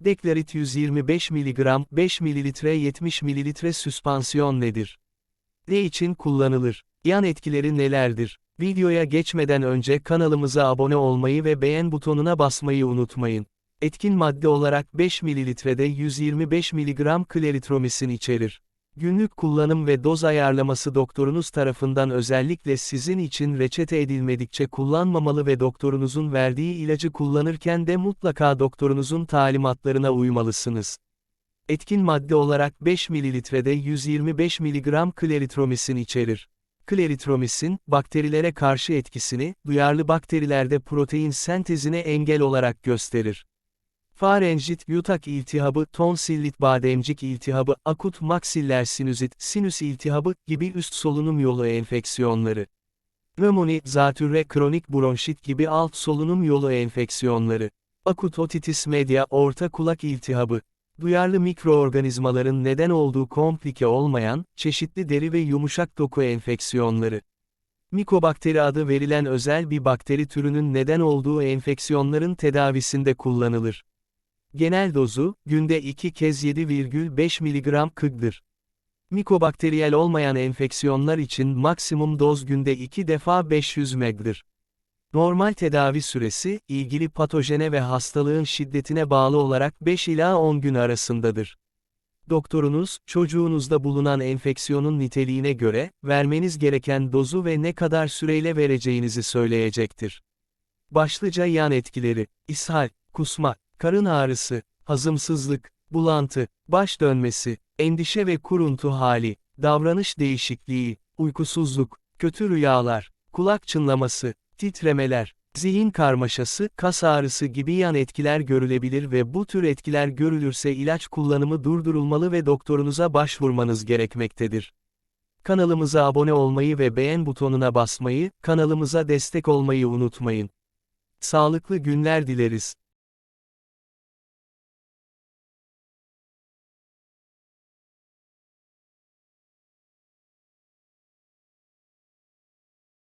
Deklarit 125 mg 5 ml 70 ml süspansiyon nedir? Ne için kullanılır? Yan etkileri nelerdir? Videoya geçmeden önce kanalımıza abone olmayı ve beğen butonuna basmayı unutmayın. Etkin madde olarak 5 ml'de 125 mg kleritromisin içerir. Günlük kullanım ve doz ayarlaması doktorunuz tarafından özellikle sizin için reçete edilmedikçe kullanmamalı ve doktorunuzun verdiği ilacı kullanırken de mutlaka doktorunuzun talimatlarına uymalısınız. Etkin madde olarak 5 ml'de 125 mg kleritromisin içerir. Kleritromisin, bakterilere karşı etkisini, duyarlı bakterilerde protein sentezine engel olarak gösterir. Farenjit, yutak iltihabı, tonsillit bademcik iltihabı, akut maksiller sinüzit, sinüs iltihabı gibi üst solunum yolu enfeksiyonları. Pnömoni, zatürre, kronik bronşit gibi alt solunum yolu enfeksiyonları. Akut otitis media, orta kulak iltihabı. Duyarlı mikroorganizmaların neden olduğu komplike olmayan, çeşitli deri ve yumuşak doku enfeksiyonları. Mikobakteri adı verilen özel bir bakteri türünün neden olduğu enfeksiyonların tedavisinde kullanılır. Genel dozu, günde 2 kez 7,5 mg kıgdır. Mikobakteriyel olmayan enfeksiyonlar için maksimum doz günde 2 defa 500 mg'dir. Normal tedavi süresi, ilgili patojene ve hastalığın şiddetine bağlı olarak 5 ila 10 gün arasındadır. Doktorunuz, çocuğunuzda bulunan enfeksiyonun niteliğine göre, vermeniz gereken dozu ve ne kadar süreyle vereceğinizi söyleyecektir. Başlıca yan etkileri, ishal, kusma, karın ağrısı, hazımsızlık, bulantı, baş dönmesi, endişe ve kuruntu hali, davranış değişikliği, uykusuzluk, kötü rüyalar, kulak çınlaması, titremeler, zihin karmaşası, kas ağrısı gibi yan etkiler görülebilir ve bu tür etkiler görülürse ilaç kullanımı durdurulmalı ve doktorunuza başvurmanız gerekmektedir. Kanalımıza abone olmayı ve beğen butonuna basmayı, kanalımıza destek olmayı unutmayın. Sağlıklı günler dileriz.